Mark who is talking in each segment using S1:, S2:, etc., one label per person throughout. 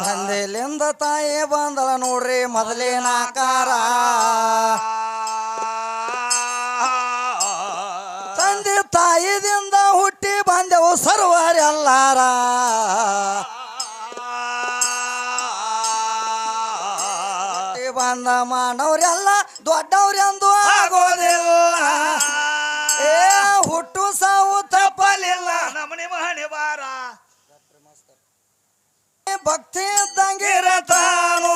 S1: ತಂದೆಲಿಂದ ತಾಯಿ ಬಂದಳ ನೋಡ್ರಿ ಮೊದಲೇನ ಆಕಾರ. ತಂದೆ ತಾಯಿದಿಂದ ಹುಟ್ಟಿ ಬಂದೆವು ಸರ್ವರೆಲ್ಲಾರ. ಬಂದ ಮಾನವ್ರೆಲ್ಲ ಭಕ್ತಿ ಇದ್ದಂಗಿರತಾನು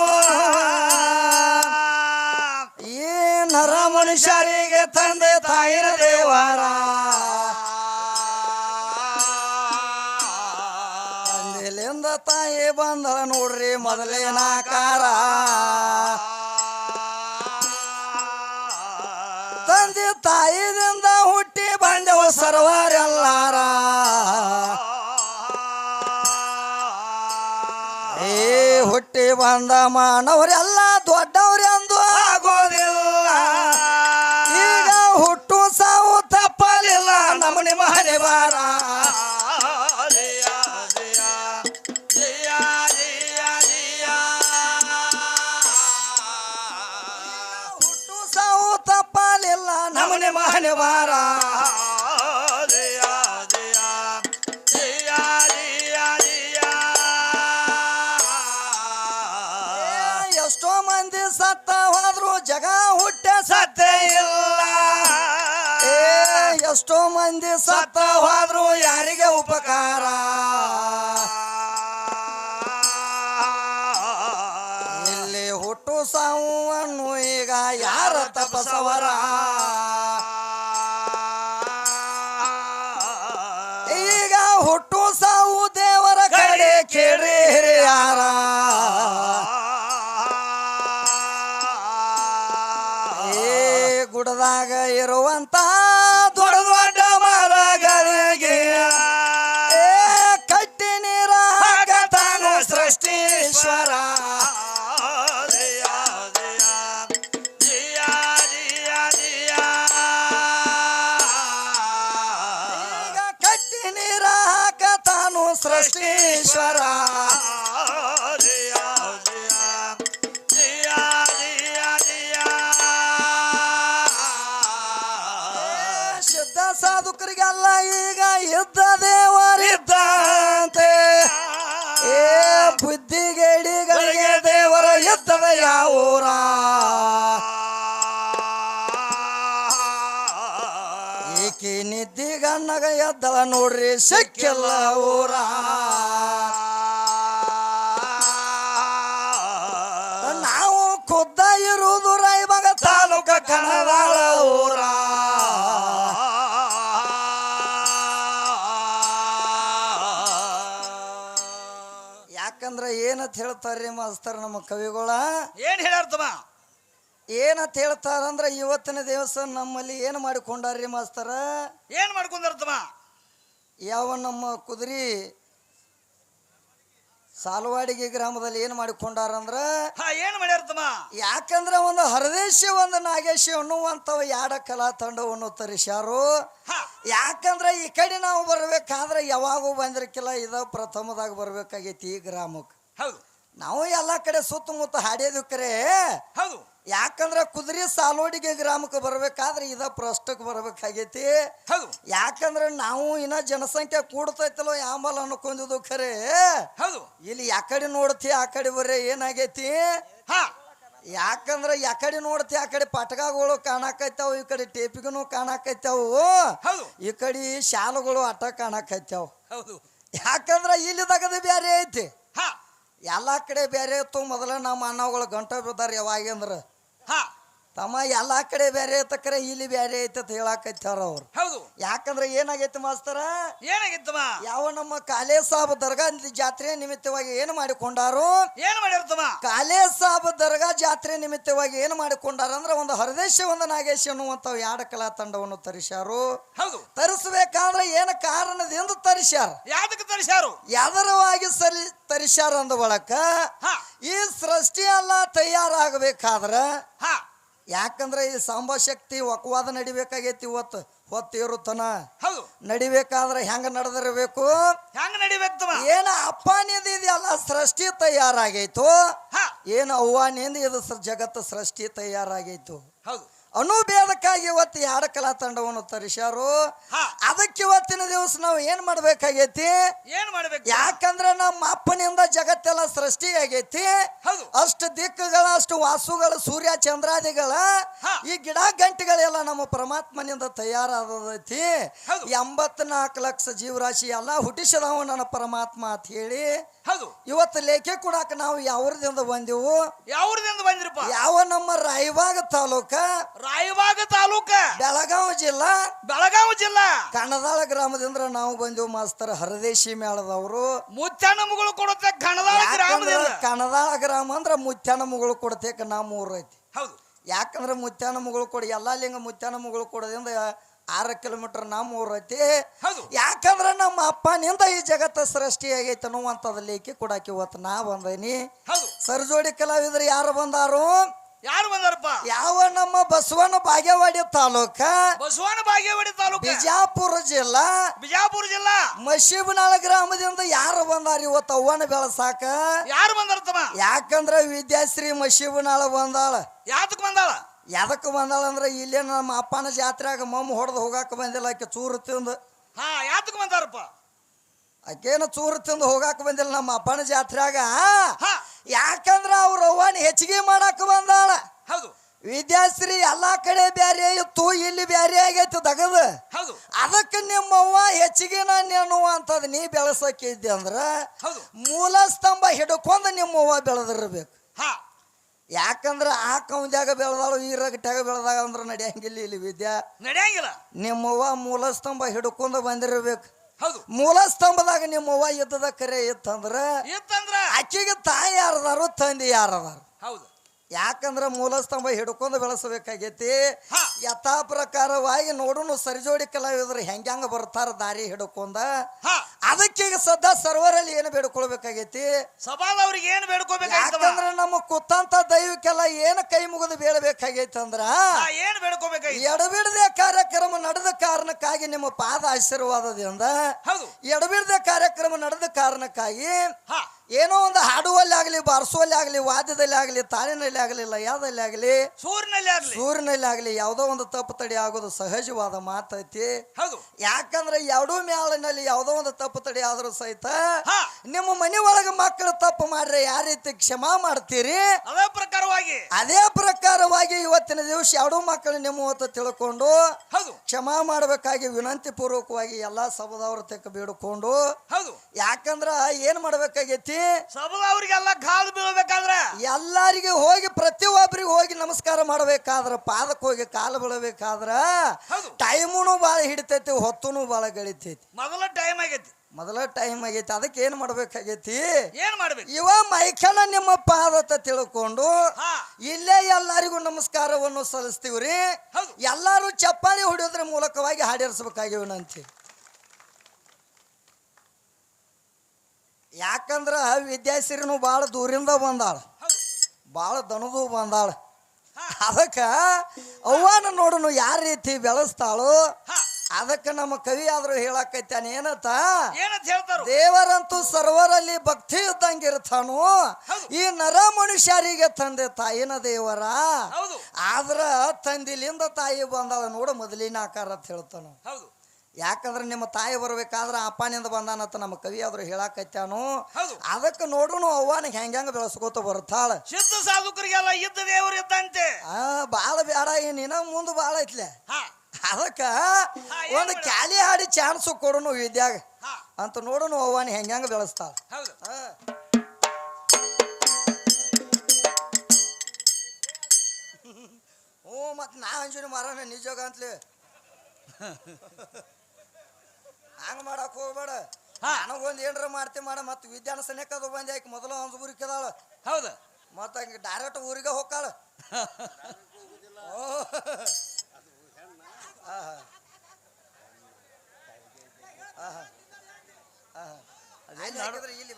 S1: ಈ ನರ ಮನುಷ್ಯರಿಗೆ ತಂದೆ ತಾಯಿನ ದೇವರ? ತಂದೆಲಿಂದ ತಾಯಿ ಬಂದಳ ನೋಡ್ರಿ ಮೊದಲಿನ ಕಾರ ತಂದೆ ತಾಯಿದಿಂದ ಹುಟ್ಟಿ ಬಂದೆವು ಸರ್ವರೆಲ್ಲಾರ ಬಂದ ಮಾನವರೆಲ್ಲ ಮಂದಿ ಸತ್ತ ಹೋದ್ರು ಜಗ ಹುಟ್ಟ ಸತ್ತೇ ಇಲ್ಲ. ಏ ಎಷ್ಟೋ ಮಂದಿ ಸತ್ತ ಹೋದ್ರು ಯಾರಿಗೆ ಉಪಕಾರ? ಇಲ್ಲಿ. ಹುಟ್ಟು ಅನ್ನು ಈಗ ಯಾರ ತಪಸವರ? ಇರುವಂತ ಸಾಧುಕರಿಗೆಲ್ಲ ಈಗ ಯುದ್ಧ! ದೇವರಿದ್ದಂತೆ ಏ ಬುದ್ಧಿಗೇಡಿಗಳಿಗೆ ದೇವರ ಯುದ್ಧದ ಯಾವೂರ? ಈಕಿ ನಿದ್ದಿಗಣ್ಣಗ ಎದ್ದಳ ನೋಡ್ರಿ ಸಿಕ್ಕಿಲ್ಲ ಊರ. ಏನಂತ ಹೇಳ್ತಾರ್ರಿ ಮಾಸ್ತರ್ ನಮ್ಮ ಕವಿಗಳ.
S2: ಏನ್ ಹೇಳ್ಯಾರ್ತಮ್ಮ
S1: ಏನಂತ ಹೇಳ್ತಾರಂದ್ರ ಇವತ್ತಿನ ದಿವಸ ನಮ್ಮಲ್ಲಿ ಏನು ಮಾಡಿಕೊಂಡಾರ್ರಿ ಮಾಸ್ತರ?
S2: ಏನ್ ಮಾಡ್ಕೊಂಡಾರತಮ್ಮ
S1: ಯಾವ ನಮ್ಮ ಕುದುರಿ ಸಾಲವಾಡಿಗೆ ಗ್ರಾಮದಲ್ಲಿ ಏನು ಮಾಡಿಕೊಂಡಾರಂದ್ರ?
S2: ಹಾ ಏನ್ ಮಾಡ್ಯಾರ್ತಮ್ಮ
S1: ಯಾಕಂದ್ರ ಒಂದು ಹರದೇಶ ಒಂದು ನಾಗೇಶಿ ಅನ್ನುವಂತವ ಯಾಡ ಕಲಾ ತಂಡವನ್ನು ತರಿಸ್ಯಾರು.
S2: ಹಾ.
S1: ಯಾಕಂದ್ರ ಈ ಕಡೆ ನಾವು ಬರ್ಬೇಕಾದ್ರೆ ಯಾವಾಗೂ ಬಂದಿರಕಿಲ್ಲ ಇದ ಪ್ರಥಮದಾಗ ಬರ್ಬೇಕಾಗೈತಿ ಈ ಗ್ರಾಮಕ್ಕೆ
S2: ಹೌದು.
S1: ನಾವು ಎಲ್ಲ ಕಡೆ ಸುತ್ತಮುತ್ತ ಹಾಡೇದು ಕರೆ.
S2: ಹೌದು.
S1: ಯಾಕಂದ್ರೆ ಕುದುರೆ ಸಾಲೋಡಿಗೆ ಗ್ರಾಮಕ್ಕೆ ಬರ್ಬೇಕಾದ್ರೆ ಇದ ಪ್ರಷ್ಟಕ್ಕೆ ಬರ್ಬೇಕಾಗೈತಿ.
S2: ಹೌದು.
S1: ಯಾಕಂದ್ರೆ ನಾವು ಇನ್ನ ಜನಸಂಖ್ಯೆ ಕೂಡ್ತೈತಲ್ಲೋ ಯಾಮಲ್ ಅನ್ಕೊಂಡಿದ್ದು ಖರೆ
S2: ಹೌದು.
S1: ಇಲ್ಲಿ ಯಾಕಡೆ ನೋಡ್ತಿ ಆ ಕಡೆ ಬರ್ರೆ ಏನಾಗೈತಿ?
S2: ಹಾ.
S1: ಯಾಕಂದ್ರ ಯಾಕಡೆ ನೋಡ್ತಿ ಆ ಕಡೆ ಪಟಕಗಳು ಕಾಣಕೈತಾವ ಈ ಕಡೆ ಟೇಪಿಗೂ ಕಾಣಕೈತಾವು. ಈ ಕಡೆ ಶಾಲುಗಳು ಆಟ ಕಾಣಕೈತಾವ.
S2: ಹೌದು.
S1: ಯಾಕಂದ್ರ ಇಲ್ಲಿ ತಗದು ಬ್ಯಾರೆ ಐತಿ.
S2: ಹಾ.
S1: ಎಲ್ಲಾ ಕಡೆ ಬೇರೆ ಇತ್ತು. ಮೊದಲ ನಮ್ಮ ಅಣ್ಣಗಳು ಗಂಟ ಬಿದ್ದಾರ ಯಾವಾಗಂದ್ರ
S2: ಹಾ.
S1: ತಮ್ಮ ಎಲ್ಲಾ ಕಡೆ ಬೇರೆ ಐತಕ್ರೆ ಇಲ್ಲಿ ಬೇರೆ ಐತೆ ಅಂತ ಹೇಳಕತ್ತಾರ ಅವ್ರು.
S2: ಹೌದು.
S1: ಯಾಕಂದ್ರೆ ಏನಾಗೈತಿ ಮಾಸ್ತರ?
S2: ಏನಾಗಿತ್ತಮ್ಮ
S1: ಯಾವ ನಮ್ಮ ಕಾಲೇ ಸಾಬ್ ದರ್ಗಾ ಜಾತ್ರೆ ನಿಮಿತ್ತವಾಗಿ ಏನು ಮಾಡಿಕೊಂಡಾರು?
S2: ಏನು ಮಾಡಿರ್ತಮ್ಮ
S1: ಕಾಲೇ ಸಾಬ್ ದರ್ಗಾ ಜಾತ್ರೆ ನಿಮಿತ್ತವಾಗಿ ಏನು ಮಾಡಿಕೊಂಡಾರ ಅಂದ್ರೆ ಒಂದು ಹರದೇಶ ಒಂದು ನಾಗೇಶ್ ಅನ್ನುವಂತ ಯಾಡ ಕಲಾ ತಂಡವನ್ನು ತರಿಸ್ಯಾರು.
S2: ಹೌದು.
S1: ತರಿಸ್ಬೇಕಾದ್ರೆ ಏನು ಕಾರಣದಿಂದ ತರಿಸ್ಯಾರ.
S2: ಯಾವ್ದಕ್ಕೆ ತರಿಸ್ಯಾರು?
S1: ಯಾದರವಾಗಿ ಸರಿ ತರಿಸ್ಯಾರ ಅಂದ ಬಳಕ ಈ ಸೃಷ್ಟಿ ಎಲ್ಲ ತಯಾರಾಗಬೇಕಾದ್ರ
S2: ಹಾ.
S1: ಯಾಕಂದ್ರೆ ಈ ಸಾಂಬಶಕ್ತಿ ಒಕ್ವಾದ ನಡಿಬೇಕಾಗೈತಿ ಇವತ್ತು ಹೊತ್ತಿರುತ್ತನ
S2: ಹೌದು.
S1: ನಡಿಬೇಕಾದ್ರೆ ಹೆಂಗ ನಡೆದಿರಬೇಕು?
S2: ಹೆಂಗ ನಡಿಬೇಕು
S1: ಏನ ನಿಂದ ಇದೆಯಲ್ಲ ಸೃಷ್ಟಿ ತಯಾರಾಗೈತು? ಏನು ಅವ್ವಾನಿಂದ ಇದು ಜಗತ್ತು ಸೃಷ್ಟಿ ತಯಾರಾಗೈತು?
S2: ಹೌದು.
S1: ಅನುಭೇದಕ್ಕಾಗಿ ಇವತ್ತು ಯಾರ ಕಲಾ ತಂಡವನ್ನು ತರಿಸ್ಯಾರು ಅದಕ್ಕೆ ಇವತ್ತಿನ ದಿವಸ ನಾವು ಏನ್ ಮಾಡ್ಬೇಕಾಗೈತಿ?
S2: ಏನ್ ಮಾಡ್ಬೇಕು?
S1: ಯಾಕಂದ್ರೆ ನಮ್ಮ ಅಪ್ಪನಿಂದ ಜಗತ್ತೆಲ್ಲ ಸೃಷ್ಟಿ ಆಗೈತಿ
S2: ಹೌದು.
S1: ಅಷ್ಟು ದಿಕ್ಕುಗಳ ಅಷ್ಟು ವಾಸುಗಳ ಸೂರ್ಯ ಚಂದ್ರಾದಿಗಳ ಈ ಗಿಡ ಗಂಟೆಗಳೆಲ್ಲ ನಮ್ಮ ಪರಮಾತ್ಮನಿಂದ ತಯಾರಾದೈತಿ. ಎಂಬತ್ನಾಲ್ಕು ಲಕ್ಷ ಜೀವರಾಶಿ ಎಲ್ಲ ಹುಟ್ಟಿಸಿದವ ನನ್ನ ಪರಮಾತ್ಮ ಅಂತ ಹೇಳಿ
S2: ಹೌದು.
S1: ಇವತ್ತು ಲೇಖೆ ಕೊಡಾಕ ನಾವು ಯಾವ್ರದಿಂದ ಬಂದೆವು?
S2: ಯಾವ್ರದಿಂದ ಬಂದಿರಪ್ಪ?
S1: ಯಾವ ನಮ್ಮ ರಾಯಬಾಗ ತಾಲೂಕ?
S2: ರಾಯಬಾಗ ತಾಲೂಕ.
S1: ಬೆಳಗಾವಿ ಜಿಲ್ಲಾ.
S2: ಬೆಳಗಾವಿ ಜಿಲ್ಲಾ.
S1: ಕಣದಾಳ ಗ್ರಾಮದಿಂದ ನಾವು ಬಂದೆವು ಮಾಸ್ತರ್ ಹರದೇಶಿ ಮೇಳದವರು
S2: ಮುಚ್ಚನಮ್ಮಗಳು ಕೊಡುತ್ತೆ ಕಣದಾಳ ಗ್ರಾಮದಿಂದ.
S1: ಕಣದಾಳ ಗ್ರಾಮ ಅಂದ್ರ ಮುಚ್ಚನ ಮುಗಳು ಕೊಡ್ತೇಕ ನಮ್ಮ ಊರೈತಿ ಐತಿ
S2: ಹೌದು.
S1: ಯಾಕಂದ್ರೆ ಮುಚ್ಚನ ಮುಗಳು ಕೊಡಿ ಎಲ್ಲಾ ಲಿಂಗ ಮುಚ್ಚನ ಮುಗಳು ಕೊಡೋದ್ರಿಂದ ಆರು ಕಿಲೋಮೀಟರ್ ನಮ್ಮ
S2: ಊರೈತಿ
S1: ಯಾಕಂದ್ರೆ ನಮ್ಮ ಅಪ್ಪನಿಂದ ಈ ಜಗತ್ತ ಸೃಷ್ಟಿ ಆಗೈತೆ ಅನ್ನುವಂಥದ್ದು ಲೇಖಿ ಕೊಡಕ್ಕೆ ಇವತ್ತು ನಾ ಬಂದೇನಿ. ಸರ್ಜೋಡಿ ಕಲಾವಿದ್ರು ಯಾರು ಬಂದಾರು?
S2: ಯಾರು ಬಂದಾರಪ್ಪ?
S1: ಯಾವ ನಮ್ಮ ಬಸವನ ಬಾಗೇವಾಡಿ ತಾಲೂಕ?
S2: ಬಸವನ ಬಾಗೇವಾಡಿ ತಾಲೂಕ.
S1: ಬಿಜಾಪುರ ಜಿಲ್ಲಾ.
S2: ಬಿಜಾಪುರ ಜಿಲ್ಲಾ.
S1: ಮಶೀಬನಾಳ ಗ್ರಾಮದಿಂದ ಯಾರು ಬಂದಾರ ಇವತ್ತು ಅವ್ವನ ಬೆಳಸಾಕ?
S2: ಯಾರು ಬಂದಾರ
S1: ಯಾಕಂದ್ರ ವಿದ್ಯಾಶ್ರೀ ಮಶೀಬನಾಳ ಬಂದಾಳ.
S2: ಯಾತಕ್ ಬಂದಾಳ?
S1: ಎದಕ್ಕೆ ಬಂದಾಳ ಅಂದ್ರೆ ಇಲ್ಲೇ ನಮ್ಮ ಅಪ್ಪನ ಜಾತ್ರೆಯಾಗ ಮಮ್ಮ ಹೊಡೆದು ಹೋಗಾಕ ಬಂದಿಲ್ಲ ಆಕೆ ಚೂರು ತಿಂದು.
S2: ಹಾ ಯಾತಕ್ಕೆ ಬಂದಾರಪ್ಪ?
S1: ಆಕೇನ ಚೂರು ತಿಂದು ಹೋಗಾಕ ಬಂದಿಲ್ಲ ನಮ್ಮ ಅಪ್ಪನ ಜಾತ್ರೆಯಾಗ.
S2: ಹಾ.
S1: ಯಾಕಂದ್ರ ಅವ್ರ ಅವ್ವನ ಹೆಚ್ಚಿಗೆ ಮಾಡಾಕ ಬಂದಾಳ.
S2: ಹೌದು.
S1: ವಿದ್ಯಾಶ್ರೀ ಎಲ್ಲಾ ಕಡೆ ಬ್ಯಾರೆ ಇತ್ತು ಇಲ್ಲಿ ಬ್ಯಾರೆ ಆಗೈತಿ ದಗದ. ಅದಕ್ಕೆ ನಿಮ್ಮವ್ವ ಹೆಚ್ಚಿಗೆ ನಾನು ಅಂತದ್ ನೀ ಬೆಳೆಸಕ್ಕಿದ್ದೆ ಅಂದ್ರ ಮೂಲ ಸ್ತಂಭ ಹಿಡ್ಕೊಂಡು ನಿಮ್ಮವ್ವ ಬೆಳೆದಿರ್ಬೇಕು.
S2: ಹಾ.
S1: ಯಾಕಂದ್ರ ಆ ಕೌಂದ್ಯಾಗ ಬೆಳೆದಾಳು ಈ ರಗಟ್ಯಾಗ ಬೆಳೆದಾಗ ಅಂದ್ರೆ ನಡೆಯಂಗಿಲ್ಲ ಇಲ್ಲಿ ವಿದ್ಯಾ.
S2: ನಡೆಯಂಗಿಲ್ಲ.
S1: ನಿಮ್ಮವ್ವ ಮೂಲ ಸ್ತಂಭ ಹಿಡ್ಕೊಂಡು ಬಂದಿರಬೇಕು.
S2: ಹೌದು.
S1: ಮೂಲ ಸ್ತಂಭದಾಗ ನಿಮ್ಮವ್ವ ಇದ್ದದ ಕರೆ ಇತ್ತಂದ್ರ
S2: ಇತ್ತಂದ್ರ?
S1: ಆಕೆಗೆ ತಾಯಿ ಯಾರದಾರು ತಂದೆ ಯಾರದಾರು.
S2: ಹೌದು.
S1: ಯಾಕಂದ್ರ ಮೂಲಸ್ತಂಭ ಹಿಡ್ಕೊಂಡು ಬೆಳೆಸಬೇಕಾಗೈತಿ. ಯಥಾ ಪ್ರಕಾರವಾಗಿ ನೋಡೋನು ಸರಿಜೋಡಿ ಕಲಾವಿದ್ರು ಹೆಂಗ್ಯಾಂಗ ಬರ್ತಾರ ದಾರಿ ಹಿಡ್ಕೊಂಡ?
S2: ಅದಕ್ಕೆ
S1: ಈಗ ಸದಾ ಸರ್ವರಲ್ಲಿ ಏನು ಬೇಡ್ಕೊಳ್ಬೇಕಾಗೈತಿ?
S2: ಸಭಾದವ್ರಿಗೆ ಏನ್ ಬೇಡ್ಕೋಬೇಕಾಯ್ತವ
S1: ಯಾಕಂದ್ರ ನಮ್ಮ ಕುತ್ತಂತ ದೈವಕ್ಕೆಲ್ಲ ಏನು ಕೈ ಮುಗಿದು ಬೇಡಬೇಕಾಗೈತಿ ಅಂದ್ರ
S2: ಏನು ಬೇಡ್ಕೋಬೇಕಾಯ್ತು
S1: ಎಡಬಿಡದೆ ಕಾರ್ಯಕ್ರಮ ನಡೆದ ಕಾರಣಕ್ಕಾಗಿ ನಿಮ್ಮ ಪಾದ ಆಶೀರ್ವಾದದಿಂದ ಎಡಬಿಡದೆ ಕಾರ್ಯಕ್ರಮ ನಡೆದ ಕಾರಣಕ್ಕಾಗಿ ಏನೋ ಒಂದು ಹಾಡುವಲ್ಲಿ ಆಗಲಿ ಬಾರಿಸುವಲ್ಲಿ ಆಗಲಿ ವಾದ್ಯದಲ್ಲಿ ಆಗಲಿ ತಾಳಿನಲ್ಲಿ ಆಗಲಿ ಲಯದಲ್ಲಿ ಆಗಲಿ
S2: ಸೂರ್ಯನಲ್ಲಿ ಆಗಲಿ
S1: ಸೂರ್ಯನಲ್ಲಿ ಆಗಲಿ ಯಾವುದೋ ಒಂದು ತಪ್ಪು ತಡಿ ಆಗೋದು ಸಹಜವಾದ ಮಾತೈತಿ.
S2: ಹೌದು.
S1: ಯಾಕಂದ್ರೆ ಎರಡೂ ಮ್ಯಾಲಿನಲ್ಲಿ ಯಾವುದೋ ಒಂದು ತಪ್ಪು ತಡಿ ಆದರೂ ಸಹಿತ ನಿಮ್ಮ ಮನೆ ಒಳಗೆ ಮಕ್ಕಳು ತಪ್ಪು ಮಾಡ್ರೆ ಯಾವ ರೀತಿ ಕ್ಷಮಾ ಮಾಡ್ತೀರಿ?
S2: ಅದೇ ಪ್ರಕಾರವಾಗಿ.
S1: ಅದೇ ಪ್ರಕಾರವಾಗಿ ಇವತ್ತಿನ ದಿವಸ ಎರಡೂ ಮಕ್ಕಳು ನಿಮ್ಮ ಹೊತ್ತು ತಿಳ್ಕೊಂಡು
S2: ಹೌದು.
S1: ಕ್ಷಮಾ ಮಾಡಬೇಕಾಗಿ ವಿನಂತಿ ಪೂರ್ವಕವಾಗಿ ಎಲ್ಲಾ ಸಭದವ್ರ ತೆಕ್ಕ ಬೇಡಿಕೊಂಡು
S2: ಹೌದು.
S1: ಯಾಕಂದ್ರ ಏನ್ ಮಾಡ್ಬೇಕಾಗೈತಿ?
S2: ಸಭಾದವ್ರಿಗೆಲ್ಲ ಕಾಲು ಬೀಳಬೇಕಾದ್ರೆ?
S1: ಎಲ್ಲಾರಿಗೆ ಹೋಗಿ ಪ್ರತಿಯೊಬ್ಬರಿಗೆ ಹೋಗಿ ನಮಸ್ಕಾರ ಮಾಡಬೇಕಾದ್ರ ಪಾದಕ್ಕೆ ಹೋಗಿ ಕಾಲು ಬೀಳಬೇಕಾದ್ರ. ಟೈಮುನು ಭಾಳ ಹಿಡಿತೈತಿ ಹೊತ್ತುನು ಭಾಳ ಗಳಿತೈತಿ.
S2: ಮೊದಲ ಟೈಮ್ ಆಗೈತಿ.
S1: ಮೊದಲ ಟೈಮ್ ಆಗೈತಿ ಅದಕ್ಕೆ ಏನ್ ಮಾಡ್ಬೇಕಾಗೈತಿ?
S2: ಏನ್ ಮಾಡ್ಬೇಕು?
S1: ಇವ ಮೈಕನ ನಿಮ್ಮ ಪಾದತ ತಿಳ್ಕೊಂಡು ಇಲ್ಲೇ ಎಲ್ಲರಿಗೂ ನಮಸ್ಕಾರವನ್ನು ಸಲ್ಲಿಸ್ತೀವ್ರಿ. ಎಲ್ಲಾರು ಚಪ್ಪಾಳಿ ಹೊಡೆಯೋದ್ರ ಮೂಲಕವಾಗಿ ಹಾಡೇರಿಸ್ಬೇಕಾಗಿ ಯಾಕಂದ್ರ ವಿದ್ಯಾಶ್ರೀನು ಭಾಳ ದೂರಿಂದ ಬಂದಾಳ. ಭಾಳ ದನದು ಬಂದಾಳ. ಅದಕ್ಕೆ ಅವ್ವನ ನೋಡನು ಯಾವ ರೀತಿ ಬೆಳೆಸ್ತಾಳು ಅದಕ್ಕೆ ನಮ್ಮ ಕವಿ ಆದ್ರೂ ಹೇಳಕೈತಾನೆ ಏನತ್ತ? ದೇವರಂತೂ ಸರ್ವರಲ್ಲಿ ಭಕ್ತಿ ಇದ್ದಂಗಿರ್ತಾನು. ಈ ನರ ಮನುಷ್ಯರಿಗೆ ತಂದೆ ತಾಯಿನ ದೇವರ? ಆದ್ರ ತಂದಿಲಿಂದ ತಾಯಿ ಬಂದಾಳ ನೋಡು ಮೊದಲಿನ ಆಕಾರ ಅಂತ ಹೇಳ್ತಾನು ಯಾಕಂದ್ರೆ ನಿಮ್ಮ ತಾಯಿ ಬರ್ಬೇಕಾದ್ರೆ ಅಪ್ಪನಿಂದ ಬಂದಾನಂತ ನಮ್ಮ ಕವಿ ಆದ್ರು
S2: ಹೇಳಾಕತ್ಯಾನು
S1: ಅದಕ್ಕೆ ನೋಡುನು ಅವ್ವನ ಹೆಂಗ ಬೆಳೆಸ್ಕೋತ ಬರ್ತಾಳ
S2: ಸಿದ್ಧ ಸಾಧುಕರಿಗೆಲ್ಲ ಇದ್ದ ದೇವರು ಇದ್ದಂತೆ
S1: ಆ ಬಾಳ ಬೇಡ ಏನಿನ ಮುಂದೆ ಬಾಳ ಐತ್ಲೆ ಅದಕ್ಕ ಒಂದು? ಕ್ಯಾಲಿ ಹಾಡಿ ಚಾನ್ಸ್ ಕೊಡುನು ವಿದ್ಯಾಗ ಅಂತ ನೋಡುನು ಅವ್ವನ ಹೆಂಗ ಬೆಳೆಸ್ತಾಳ
S2: ಹೌದು
S1: ಹ್ಞೂ ಮತ್ತು ನಾ ಅಂಜುನಿ ಮಾರನ ನಿಜೋಗ ಅಂತಲೇ ಹಂಗೆ ಮಾಡಕ್ ಹೋಗ್ಬೇಡ. ನನಗೊಂದ್ ಏನ್ರ ಮಾಡ್ತಿ ಮಾಡ ಮತ್ತು ವಿದ್ಯಾನ ಸನೇಕ ಅದು ಬಂದ ಆಕಿ ಮೊದಲು ಹಂಸಬುರಿ ಕದಾಳ.
S2: ಹೌದು.
S1: ಮತ್ತ ಹಂಗ ಡೈರೆಕ್ಟ್ ಊರಿಗೆ ಬರ್ತೈತಿ.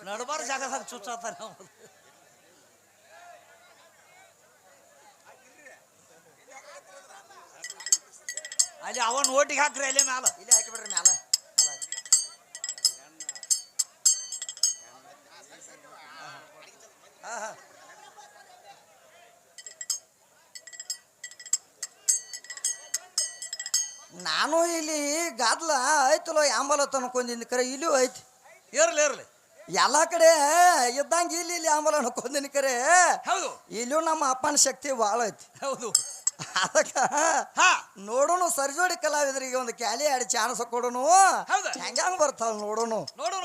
S2: ನಡಬಾರ ಜಾಗದಾಗ ಚುಚ್ಚಾತಾನೆ ಅಲ್ಲಿ ಅವನ್ ಓಟಿಗೆ ಹಾಕ್ರಿ ಅಲ್ಲಿ ಮ್ಯಾಲ.
S1: ಇಲ್ಲಿ ಹಾಕಿಬಿಡ್ರಿ ಮ್ಯಾಲ ನಾನು ಇಲ್ಲಿ ಗಾದ್ಲ ಐತಲೋ ಆಂಬಲ ತನ್ಕೊಂಡಿದ್ದು ಕರೆ ಇಲ್ಲೂ ಐತಿ.
S2: ಇರ್ಲಿ ಇರ್ಲಿ.
S1: ಎಲ್ಲ ಕಡೆ ಇದ್ದಂಗೆ ಇಲ್ಲಿ ಇಲ್ಲಿ ಆಂಬಲ ಅನ್ಕೊಂಡಿನಿ ಕರೆ.
S2: ಹೌದು.
S1: ಇಲ್ಲೂ ನಮ್ಮ ಅಪ್ಪನ ಶಕ್ತಿ ಭಾಳ ಐತಿ.
S2: ಹೌದು.
S1: ನೋಡೋಣ ಸರಿಜೋಡಿ ಕಲಾವಿದರಿಗೆ ಒಂದು ಕ್ಯಾಲಿ ಆಡಿ ಚಾನ್ಸ್ ಕೊಡೋನು. ಹೆಂಗ ಬರ್ತಾವ
S2: ನೋಡೋಣ
S1: ನೋಡೋಣ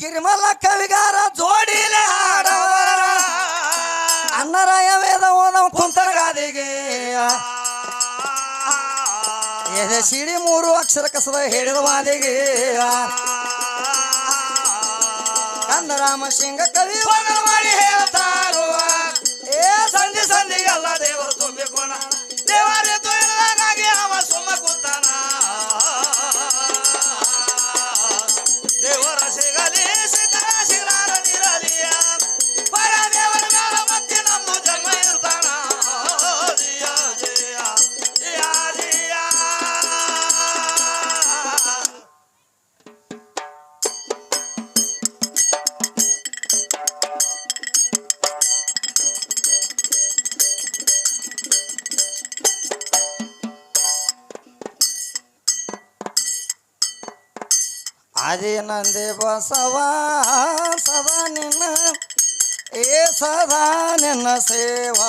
S1: ಗಿರಿಮಲ್ಲ ಕವಿಗಾರ ಹಾಡವರ ಅನ್ನರಾಯ ವೇದ ಓದವ ಕುಂತರಗಾದಿಗೆ ಎದೆ ಸಿಡಿ ಮೂರು ಅಕ್ಷರ ಕಸದ ಹೇಳಿದ ವಾದಿಗೆ ಕಂದರಾಮ ಸಿಂಗ ಕವಿ
S2: ಮಾಡಿ ಹೇಳ್ತಾರು.
S1: ಏ
S2: ಸಂಧಿ ಸಂಧಿಗೆಲ್ಲ ದೇವರು ತುಂಬಿಕೋಣ ದೇವರಿದ್ದು ಎಲ್ಲಗಾಗಿ ಅವ ಸುಮ್ಮ ಕೂತಾನ.
S1: ಆದಿ ನಂದಿ ಬಸವ ಸದಾ ನಿನ್ನ, ಏ ಸದಾ ನಿನ್ನ ಸೇವಾ.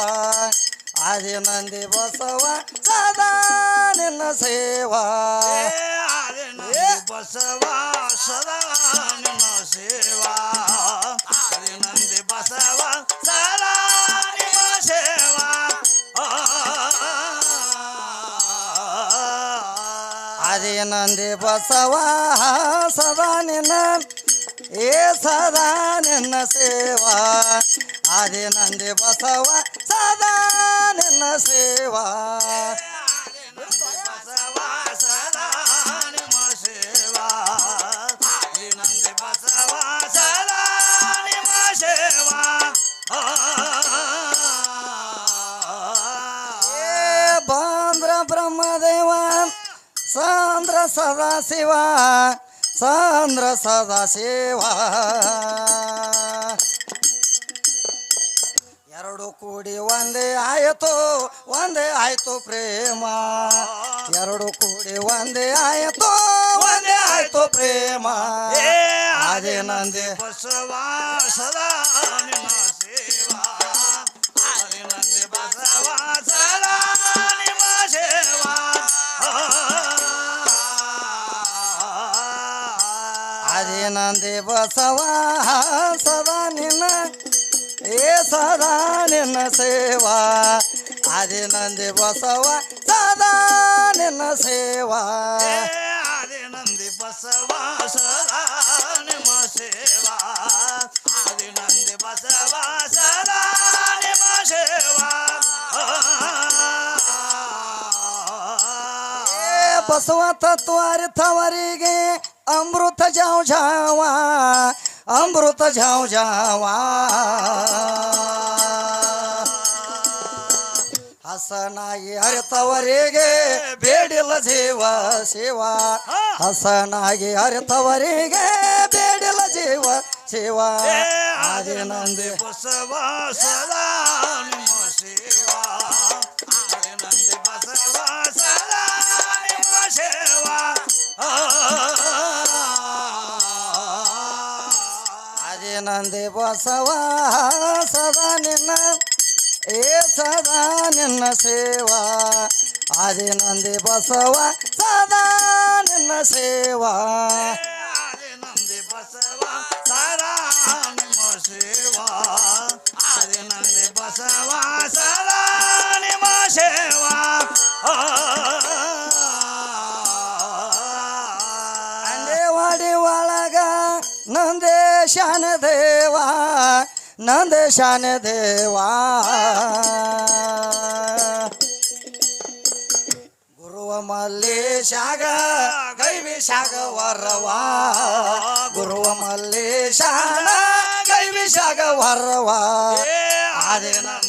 S1: ಆದಿ ನಂದಿ ಬಸವ ಸದಾ ನಿನ್ನ ಸೇವಾ.
S2: ಬಸವ ಸದಾ ನಿನ್ನ ಸೇವಾ. ನಂದಿ
S1: ನಂದಿ ಬಸವ ಸದಾ ನಿನ್ನ ಏ ಸದಾ ನಿನ್ನ ಸೇವಾ. ಆದಿ ನಂದಿ ಬಸವ ಸದಾ ನಿನ್ನ ಸೇವಾ. ಸಾಂದ್ರ ಸದಾ ಶಿವ ಸಾಂದ್ರ ಸದಾ ಶಿವ. ಎರಡು ಕೂಡಿ ಒಂದೇ ಆಯಿತು ಒಂದೇ ಆಯಿತು ಪ್ರೇಮ. ಎರಡು ಕೂಡಿ ಒಂದೇ ಆಯಿತು ಒಂದೇ ಆಯಿತು ಪ್ರೇಮ. ಅದೇ ನಂದೇ
S2: ಬಸವ ಸದಾ ಅದೇ ನಂದಿ ಬಸವ ಸದಾ
S1: ನಿನ್ನ ಏ ಸದಾ ನಿನ್ನ ಸೇವಾ. ಅದೇ ನಂದಿ ಬಸವ ಸದಾ ನಿನ್ನ ಸೇವಾ.
S2: ಅದೇ ನಂದಿ ಬಸವ ಸದಾ ನಿಮ್ಮ ಸೇವಾ. ಅದೇ ನಂದಿ ಬಸವ ಸದಾ ನಿಮ್ಮ ಸೇವಾ.
S1: ಏ ಬಸವ ತತ್ವ ಅರಿತವರಿಗೆ ಅಮೃತ ಜಾವ ಜಾವ ಅಮೃತ ಜಾವ ಜಾವ. ಹಸನಾಗಿ ಅರಿತವರಿಗೆ ಬೇಡಿಲ್ಲ ಜೀವ ಶಿವ. ಹಸನಾಗಿ ಅರಿತವರಿಗೆ ಬೇಡಿಲ್ಲ ಜೀವ ಶಿವ. ಆದಿ ನಂದಿ
S2: ಬಸವ ಸದಾ ನಂದಿ ಬಸವ ಸದಾ
S1: ನಿನ್ನ, ಏ ಸದಾ ನಿನ್ನ ಸೇವಾ. ಆದಿ ನಂದಿ ಬಸವ, ಸದಾ ನಿನ್ನ ಸೇವಾ.
S2: ಆದಿ ಬಸವ, ಸದಾ ನಿಮ್ಮ ಸೇವಾ. ಆದಿ ನಂದಿ ಬಸವ, ಸದಾ ನಿಮ್ಮ ಸೇವಾ.
S1: ದೇವಾ, ನಂದೇಶಾನ ದೇವಾ. ಗುರುವ ಮಲ್ಲೇಶಾಗ ಗೈವಿಶಾಗ ವರವಾ. ಗುರುವ ಮಲ್ಲೇಶಾಗ ಮಲ್ಲೇಶಾನ ಗೈವಿಶಾಗ ವರವಾ.
S2: ಏ ಆದಿ ನಂದಿ